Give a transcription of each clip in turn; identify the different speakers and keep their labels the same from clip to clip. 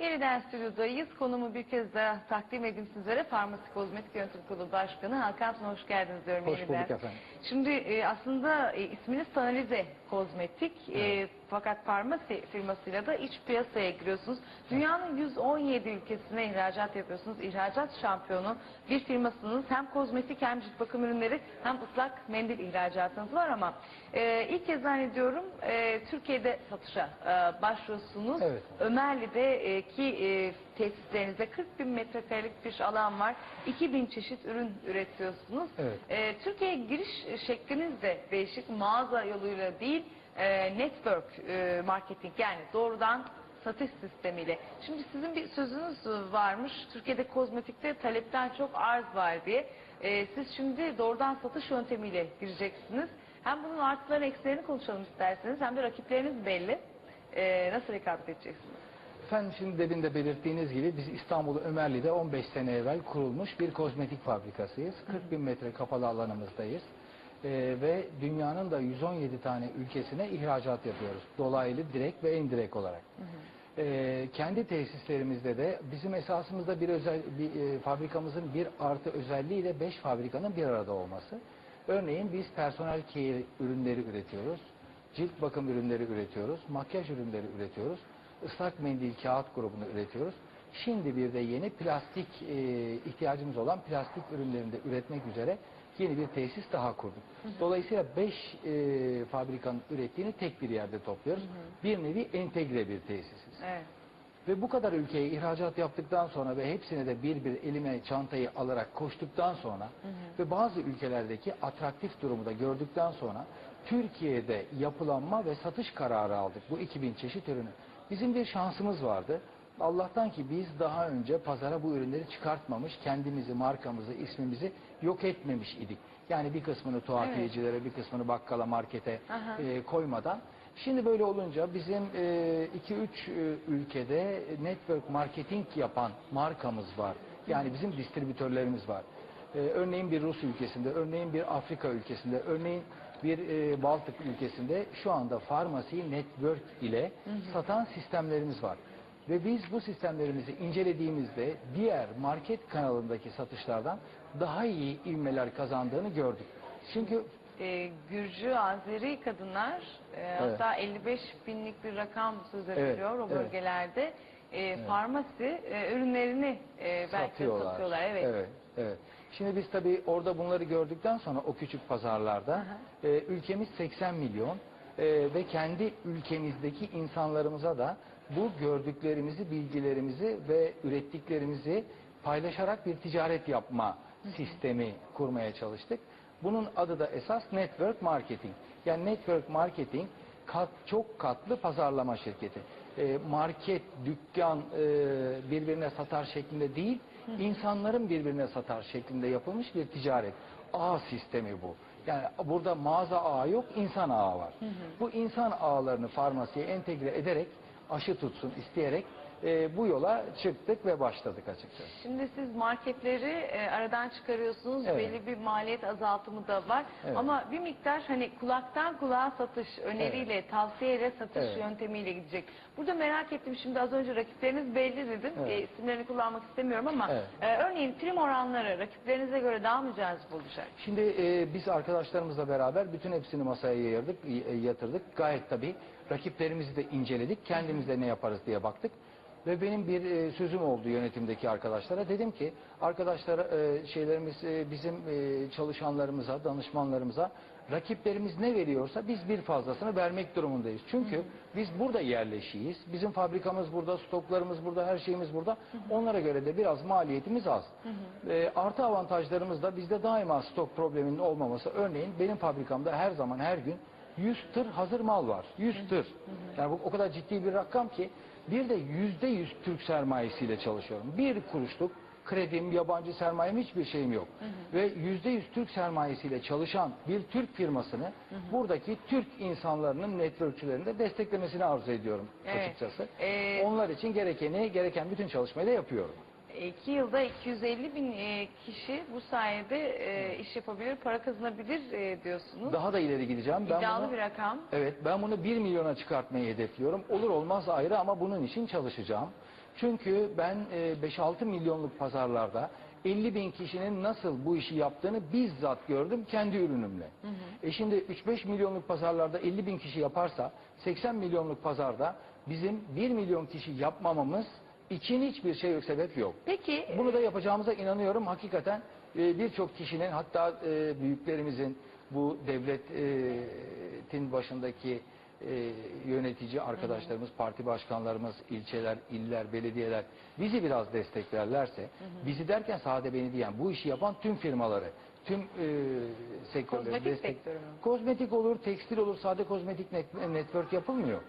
Speaker 1: Yeniden stüdyodayız. Konumu bir kez daha takdim edeyim sizlere. Farmasi Kozmetik Yönetim Kurulu Başkanı Hakan Tuna, hoş geldiniz diyorum
Speaker 2: Hoş
Speaker 1: yeniden.
Speaker 2: bulduk efendim.
Speaker 1: Şimdi e, aslında e, isminiz Sanalize Kozmetik e, fakat farmasi firmasıyla da iç piyasaya giriyorsunuz. Dünyanın 117 ülkesine ihracat yapıyorsunuz. İhracat şampiyonu bir firmasınız. Hem kozmetik hem cilt bakım ürünleri hem ıslak mendil ihracatınız var ama e, ilk kez zannediyorum e, Türkiye'de satışa e, başlıyorsunuz.
Speaker 2: Evet.
Speaker 1: Ömerli'deki e, tesislerinizde 40 bin metrekarelik bir alan var. 2000 çeşit ürün üretiyorsunuz.
Speaker 2: Evet.
Speaker 1: E, Türkiye'ye giriş şekliniz de değişik. Mağaza yoluyla değil, e, network e, marketing yani doğrudan satış sistemiyle. Şimdi sizin bir sözünüz varmış. Türkiye'de kozmetikte talepten çok arz var diye. E, siz şimdi doğrudan satış yöntemiyle gireceksiniz. Hem bunun artılarını eksilerini konuşalım isterseniz hem de rakipleriniz belli. E, nasıl rekabet edeceksiniz?
Speaker 2: Efendim şimdi demin de belirttiğiniz gibi biz İstanbul Ömerli'de 15 sene evvel kurulmuş bir kozmetik fabrikasıyız. 40 bin metre kapalı alanımızdayız. Ee, ve dünyanın da 117 tane ülkesine ihracat yapıyoruz. Dolaylı, direkt ve indirekt olarak. Ee, kendi tesislerimizde de bizim esasımızda bir özel bir e, fabrikamızın bir artı özelliğiyle 5 fabrikanın bir arada olması. Örneğin biz personel care ürünleri üretiyoruz. Cilt bakım ürünleri üretiyoruz. Makyaj ürünleri üretiyoruz. ıslak mendil kağıt grubunu üretiyoruz. Şimdi bir de yeni plastik e, ihtiyacımız olan plastik ürünlerini de üretmek üzere yeni bir tesis daha kurduk. Dolayısıyla 5 e, fabrikanın ürettiğini tek bir yerde topluyoruz. Bir nevi entegre bir tesisiz.
Speaker 1: Evet.
Speaker 2: Ve bu kadar ülkeye ihracat yaptıktan sonra ve hepsine de bir bir elime çantayı alarak koştuktan sonra ve bazı ülkelerdeki atraktif durumu da gördükten sonra Türkiye'de yapılanma ve satış kararı aldık bu 2000 çeşit ürünü. Bizim bir şansımız vardı. Allah'tan ki biz daha önce pazara bu ürünleri çıkartmamış, kendimizi, markamızı, ismimizi yok etmemiş idik. Yani bir kısmını tuhafiyecilere, bir kısmını bakkala, markete
Speaker 1: Aha.
Speaker 2: e, koymadan. Şimdi böyle olunca bizim 2-3 ülkede network marketing yapan markamız var. Yani bizim distribütörlerimiz var. E, örneğin bir Rus ülkesinde, örneğin bir Afrika ülkesinde, örneğin bir e, Baltık ülkesinde şu anda farmasi network ile satan sistemlerimiz var. Ve biz bu sistemlerimizi incelediğimizde diğer market kanalındaki satışlardan daha iyi ivmeler kazandığını gördük. Çünkü
Speaker 1: E, Gürcü, Azeri kadınlar e, hatta 55 binlik bir rakam söz
Speaker 2: Evet,
Speaker 1: ediliyor o
Speaker 2: evet.
Speaker 1: bölgelerde. E, Farmasi e, ürünlerini e, belki
Speaker 2: satıyorlar.
Speaker 1: satıyorlar. Evet.
Speaker 2: evet, evet. Şimdi biz tabii orada bunları gördükten sonra o küçük pazarlarda e, ülkemiz 80 milyon e, ve kendi ülkemizdeki insanlarımıza da bu gördüklerimizi, bilgilerimizi ve ürettiklerimizi paylaşarak bir ticaret yapma sistemi kurmaya çalıştık. Bunun adı da esas network marketing. Yani network marketing kat, çok katlı pazarlama şirketi. E, market, dükkan e, birbirine satar şeklinde değil, insanların birbirine satar şeklinde yapılmış bir ticaret. Ağ sistemi bu. Yani burada mağaza ağı yok, insan ağı var. Bu insan ağlarını farmasiye entegre ederek, aşı tutsun isteyerek e, bu yola çıktık ve başladık açıkçası.
Speaker 1: Şimdi siz marketleri e, aradan çıkarıyorsunuz.
Speaker 2: Evet.
Speaker 1: Belli bir maliyet azaltımı da var.
Speaker 2: Evet.
Speaker 1: Ama bir miktar hani kulaktan kulağa satış öneriyle, tavsiyeyle satış
Speaker 2: Evet.
Speaker 1: yöntemiyle gidecek. Burada merak ettim şimdi az önce rakipleriniz belli dedim.
Speaker 2: Evet.
Speaker 1: E, isimlerini kullanmak istemiyorum ama
Speaker 2: Evet.
Speaker 1: e, örneğin prim oranları rakiplerinize göre daha mı cazip olacak?
Speaker 2: Şimdi e, biz arkadaşlarımızla beraber bütün hepsini masaya yayırdık, y- yatırdık. Gayet tabii rakiplerimizi de inceledik. Kendimiz de ne yaparız diye baktık. Ve benim bir e, sözüm oldu yönetimdeki arkadaşlara. Dedim ki arkadaşlar e, şeylerimiz e, bizim e, çalışanlarımıza, danışmanlarımıza rakiplerimiz ne veriyorsa biz bir fazlasını vermek durumundayız. Çünkü biz burada yerleşiyiz. Bizim fabrikamız burada, stoklarımız burada, her şeyimiz burada. Onlara göre de biraz maliyetimiz az. E, artı avantajlarımız da bizde daima stok probleminin olmaması. Örneğin benim fabrikamda her zaman her gün 100 tır hazır mal var. 100 tır. Yani bu o kadar ciddi bir rakam ki bir de yüzde yüz Türk sermayesiyle çalışıyorum. Bir kuruşluk kredim, yabancı sermayem hiçbir şeyim yok. Ve yüzde yüz Türk sermayesiyle çalışan bir Türk firmasını buradaki Türk insanlarının networkçülerinde desteklemesini arzu ediyorum
Speaker 1: Evet.
Speaker 2: açıkçası.
Speaker 1: Ee,
Speaker 2: Onlar için gerekeni, gereken bütün çalışmayı da yapıyorum.
Speaker 1: İki yılda 250 bin e, kişi bu sayede e, iş yapabilir, para kazanabilir e, diyorsunuz.
Speaker 2: Daha da ileri gideceğim. Ben
Speaker 1: İddialı
Speaker 2: bunu,
Speaker 1: bir rakam.
Speaker 2: Evet ben bunu 1 milyona çıkartmayı hedefliyorum. Olur olmaz ayrı ama bunun için çalışacağım. Çünkü ben e, 5-6 milyonluk pazarlarda 50 bin kişinin nasıl bu işi yaptığını bizzat gördüm kendi ürünümle. E şimdi 3-5 milyonluk pazarlarda 50 bin kişi yaparsa 80 milyonluk pazarda bizim 1 milyon kişi yapmamamız için hiçbir şey yok, sebep yok.
Speaker 1: Peki
Speaker 2: Bunu da yapacağımıza inanıyorum. Hakikaten e, birçok kişinin hatta e, büyüklerimizin bu devletin başındaki e, yönetici arkadaşlarımız, parti başkanlarımız, ilçeler, iller, belediyeler bizi biraz desteklerlerse, bizi derken sade beni diyen bu işi yapan tüm firmaları, tüm e, sektörleri
Speaker 1: Kozmetik
Speaker 2: destek-
Speaker 1: sektörü?
Speaker 2: Kozmetik olur, tekstil olur. Sade kozmetik net- network yapılmıyor.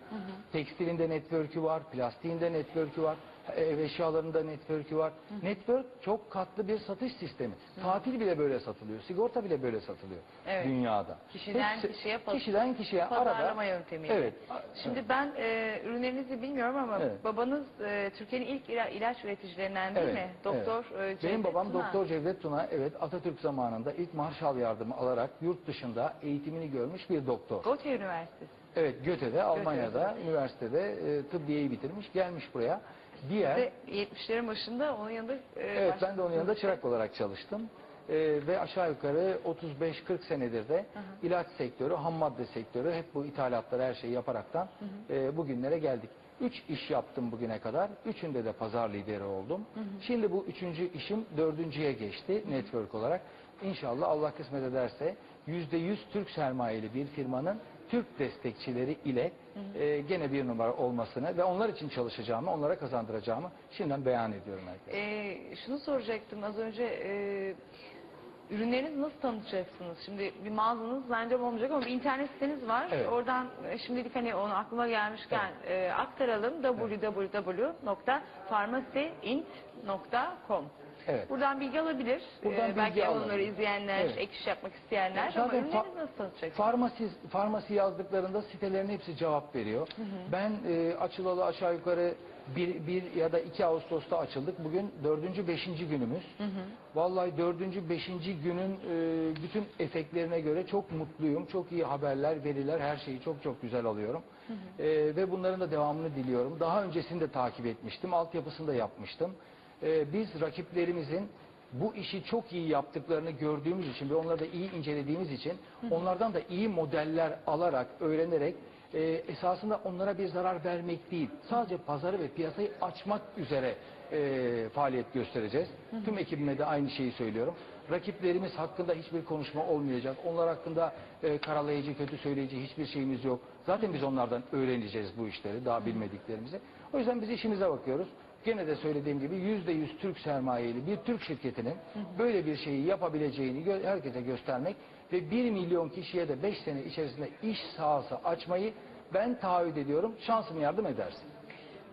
Speaker 2: Tekstilinde network'ü var, plastiğinde network'ü var, ev eşyalarında network'ü var. Network çok katlı bir satış sistemi. Tatil bile böyle satılıyor, sigorta bile böyle satılıyor
Speaker 1: Evet.
Speaker 2: dünyada.
Speaker 1: Kişiden
Speaker 2: Hepsi-
Speaker 1: kişiye
Speaker 2: kişiden kişiye arada.
Speaker 1: yöntemiyle.
Speaker 2: Evet.
Speaker 1: Şimdi ben e, ürünlerinizi bilmiyorum ama
Speaker 2: Evet.
Speaker 1: babanız e, Türkiye'nin ilk ila- ilaç üreticilerinden değil
Speaker 2: Evet,
Speaker 1: mi? Doktor e,
Speaker 2: Benim
Speaker 1: Cevdet
Speaker 2: babam
Speaker 1: Tuna.
Speaker 2: Doktor Cevdet Tuna evet Atatürk zamanında ilk Marshall yardımı alarak yurt dışında eğitimini görmüş bir doktor.
Speaker 1: Goethe Üniversitesi.
Speaker 2: Evet Göte'de Almanya'da üniversitede e, tıbbiyeyi bitirmiş gelmiş buraya. Diğer
Speaker 1: Ve 70'lerin başında onun yanında e,
Speaker 2: Evet ben de onun yanında çırak olarak çalıştım. Ee, ve aşağı yukarı 35-40 senedir de ilaç sektörü, ham madde sektörü hep bu ithalatları her şeyi yaparaktan e, bugünlere geldik. Üç iş yaptım bugüne kadar. Üçünde de pazar lideri oldum. Şimdi bu üçüncü işim dördüncüye geçti network olarak. İnşallah Allah kısmet ederse yüzde yüz Türk sermayeli bir firmanın Türk destekçileri ile e, gene bir numara olmasını ve onlar için çalışacağımı, onlara kazandıracağımı şimdiden beyan ediyorum herkese.
Speaker 1: E, şunu soracaktım az önce e, ürünlerinizi nasıl tanıtacaksınız? Şimdi bir mağazanız bence olmayacak ama bir internet siteniz var.
Speaker 2: Evet.
Speaker 1: Oradan e, şimdilik hani onu aklıma gelmişken e, aktaralım www.farmacyint.com
Speaker 2: Evet.
Speaker 1: Buradan bilgi alabilir.
Speaker 2: Buradan
Speaker 1: E, belki
Speaker 2: bilgi
Speaker 1: onları
Speaker 2: alabilir.
Speaker 1: izleyenler,
Speaker 2: Evet.
Speaker 1: ek iş yapmak isteyenler
Speaker 2: Zaten
Speaker 1: ama ürünlerinizi nasıl tanıtacaksınız?
Speaker 2: Farmasi, farmasi yazdıklarında sitelerin hepsi cevap veriyor. Ben e, açılalı aşağı yukarı bir, bir ya da iki Ağustos'ta açıldık. Bugün dördüncü, beşinci günümüz. Vallahi dördüncü, beşinci günün e, bütün efektlerine göre çok mutluyum. Çok iyi haberler, veriler, her şeyi çok çok güzel alıyorum. E, ve bunların da devamını diliyorum. Daha öncesini de takip etmiştim. Altyapısını da yapmıştım. E, biz rakiplerimizin bu işi çok iyi yaptıklarını gördüğümüz için ve onları da iyi incelediğimiz için onlardan da iyi modeller alarak, öğrenerek e, esasında onlara bir zarar vermek değil, sadece pazarı ve piyasayı açmak üzere e, faaliyet göstereceğiz. Tüm ekibime de aynı şeyi söylüyorum. Rakiplerimiz hakkında hiçbir konuşma olmayacak. Onlar hakkında e, karalayıcı, kötü söyleyici hiçbir şeyimiz yok. Zaten biz onlardan öğreneceğiz bu işleri, daha bilmediklerimizi. O yüzden biz işimize bakıyoruz. Gene de söylediğim gibi yüzde yüz Türk sermayeli bir Türk şirketinin böyle bir şeyi yapabileceğini gö- herkese göstermek ve bir milyon kişiye de beş sene içerisinde iş sahası açmayı ben taahhüt ediyorum. Şansım yardım edersin.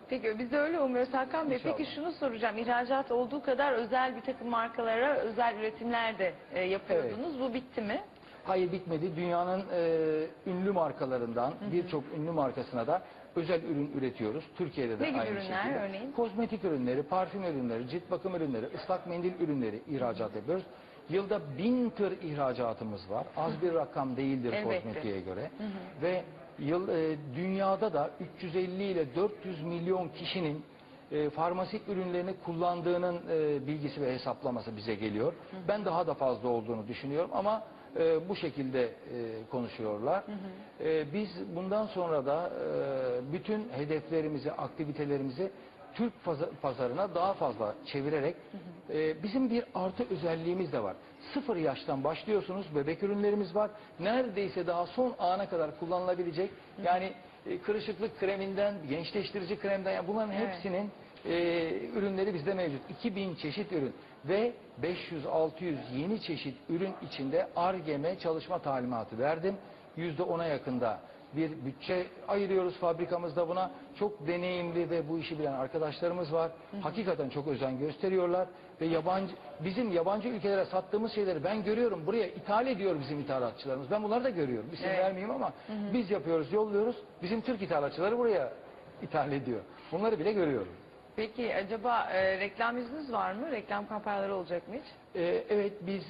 Speaker 1: Peki biz de öyle umuyoruz Hakan Bey.
Speaker 2: İnşallah.
Speaker 1: Peki şunu soracağım. İhracat olduğu kadar özel bir takım markalara özel üretimler de e, yapıyordunuz. Bu bitti mi?
Speaker 2: Hayır bitmedi. Dünyanın e, ünlü markalarından birçok ünlü markasına da özel ürün üretiyoruz. Türkiye'de de
Speaker 1: Ne gibi
Speaker 2: aynı
Speaker 1: ürünler
Speaker 2: şekilde.
Speaker 1: örneğin?
Speaker 2: Kozmetik ürünleri, parfüm ürünleri, cilt bakım ürünleri, ıslak mendil ürünleri ihracat yapıyoruz. Yılda bin tır ihracatımız var. Az bir rakam değildir
Speaker 1: Elbette.
Speaker 2: kozmetiğe göre. Ve yıl e, dünyada da 350 ile 400 milyon kişinin e, farmasi ürünlerini kullandığının e, bilgisi ve hesaplaması bize geliyor. Ben daha da fazla olduğunu düşünüyorum ama e, bu şekilde e, konuşuyorlar. E, biz bundan sonra da e, bütün hedeflerimizi, aktivitelerimizi Türk paza- pazarına daha fazla çevirerek e, bizim bir artı özelliğimiz de var. Sıfır yaştan başlıyorsunuz, bebek ürünlerimiz var. Neredeyse daha son ana kadar kullanılabilecek yani e, kırışıklık kreminden, gençleştirici kremden yani bunların
Speaker 1: Evet.
Speaker 2: hepsinin e, ürünleri bizde mevcut. 2000 çeşit ürün ve 500-600 yeni çeşit ürün içinde ARGEM'e çalışma talimatı verdim. %10'a yakında bir bütçe ayırıyoruz fabrikamızda buna. Çok deneyimli ve bu işi bilen arkadaşlarımız var. Hakikaten çok özen gösteriyorlar ve yabancı bizim yabancı ülkelere sattığımız şeyleri ben görüyorum. Buraya ithal ediyor bizim ithalatçılarımız. Ben bunları da görüyorum. İsim
Speaker 1: Evet.
Speaker 2: vermeyeyim ama biz yapıyoruz, yolluyoruz. Bizim Türk ithalatçıları buraya ithal ediyor. Bunları bile görüyorum.
Speaker 1: Peki acaba e, reklam yüzünüz var mı? Reklam kampanyaları olacak mı hiç?
Speaker 2: Ee, evet biz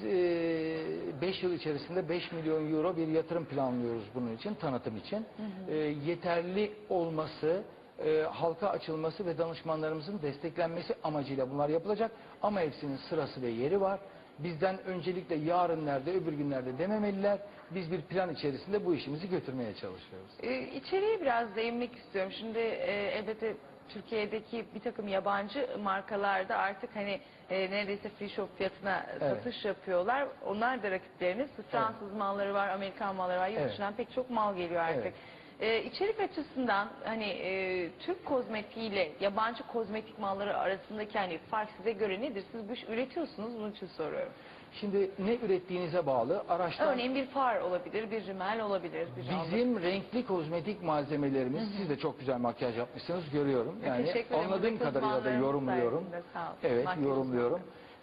Speaker 2: 5 yıl içerisinde 5 milyon euro bir yatırım planlıyoruz bunun için, tanıtım için. Ee, yeterli olması, e, halka açılması ve danışmanlarımızın desteklenmesi amacıyla bunlar yapılacak. Ama hepsinin sırası ve yeri var. Bizden öncelikle yarın nerede, öbür günlerde dememeliler. Biz bir plan içerisinde bu işimizi götürmeye çalışıyoruz.
Speaker 1: Ee, içeriye biraz değinmek istiyorum. Şimdi e, elbette Türkiye'deki bir takım yabancı markalarda artık hani e, neredeyse free shop fiyatına
Speaker 2: Evet.
Speaker 1: satış yapıyorlar. Onlar da rakipleriniz. Fransız malları var, Amerikan malları var. Yurt
Speaker 2: Evet.
Speaker 1: dışından pek çok mal geliyor artık.
Speaker 2: Evet.
Speaker 1: Ee, içerik açısından hani e, Türk kozmetiğiyle yabancı kozmetik malları arasındaki hani fark size göre nedir? Siz bu iş üretiyorsunuz bunun için soruyorum.
Speaker 2: Şimdi ne ürettiğinize bağlı araçtan
Speaker 1: Örneğin bir far olabilir, bir rimel olabilir. Bir.
Speaker 2: Bizim renkli kozmetik malzemelerimiz, siz de çok güzel makyaj yapmışsınız görüyorum. Yani
Speaker 1: Teşekkür ederim.
Speaker 2: anladığım kadarıyla da
Speaker 1: uzmanlarımız
Speaker 2: yorumluyorum.
Speaker 1: sayesinde sağ olun.
Speaker 2: Evet
Speaker 1: Makyaj
Speaker 2: yorumluyorum.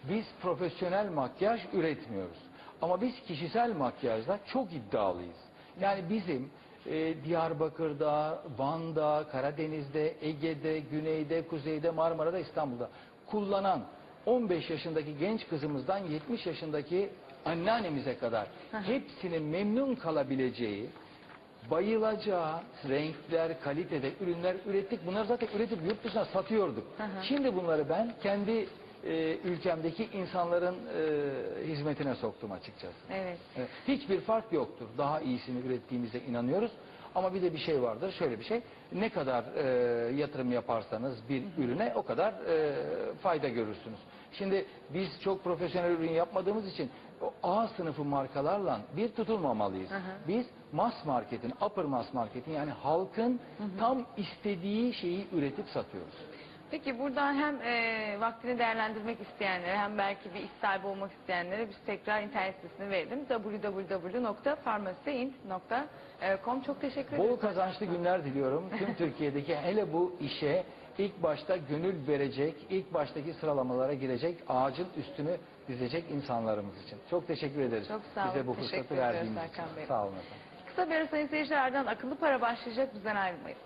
Speaker 2: Biz profesyonel makyaj üretmiyoruz. Ama biz kişisel makyajda çok iddialıyız. Yani bizim e, Diyarbakır'da, Van'da, Karadeniz'de, Ege'de, Güney'de, Kuzey'de, Marmara'da, İstanbul'da kullanan 15 yaşındaki genç kızımızdan 70 yaşındaki anneannemize kadar hepsinin memnun kalabileceği bayılacağı renkler, kalitede ürünler ürettik. Bunları zaten üretip yurt dışına satıyorduk. Şimdi bunları ben kendi e, ülkemdeki insanların e, hizmetine soktum açıkçası.
Speaker 1: Evet.
Speaker 2: Evet, Hiçbir fark yoktur. Daha iyisini ürettiğimize inanıyoruz. Ama bir de bir şey vardır. Şöyle bir şey. Ne kadar e, yatırım yaparsanız bir ürüne o kadar e, fayda görürsünüz. Şimdi biz çok profesyonel ürün yapmadığımız için o A sınıfı markalarla bir tutulmamalıyız. Biz mass marketin, upper mass marketin yani halkın tam istediği şeyi üretip satıyoruz.
Speaker 1: Peki buradan hem e, vaktini değerlendirmek isteyenlere hem belki bir iş sahibi olmak isteyenlere biz tekrar internet sitesini verelim. www.farmacyint.com Çok teşekkür ederim.
Speaker 2: Bol kazançlı günler diliyorum. Tüm Türkiye'deki hele bu işe ilk başta gönül verecek, ilk baştaki sıralamalara girecek, ağacın üstünü dizecek insanlarımız için. Çok teşekkür ederiz.
Speaker 1: Çok sağ olun,
Speaker 2: Bize bu
Speaker 1: teşekkür
Speaker 2: fırsatı
Speaker 1: ediyoruz
Speaker 2: verdiğiniz için.
Speaker 1: Bey.
Speaker 2: Sağ olun efendim.
Speaker 1: Kısa bir ara sayın seyircilerden akıllı para başlayacak bizden ayrılmayın.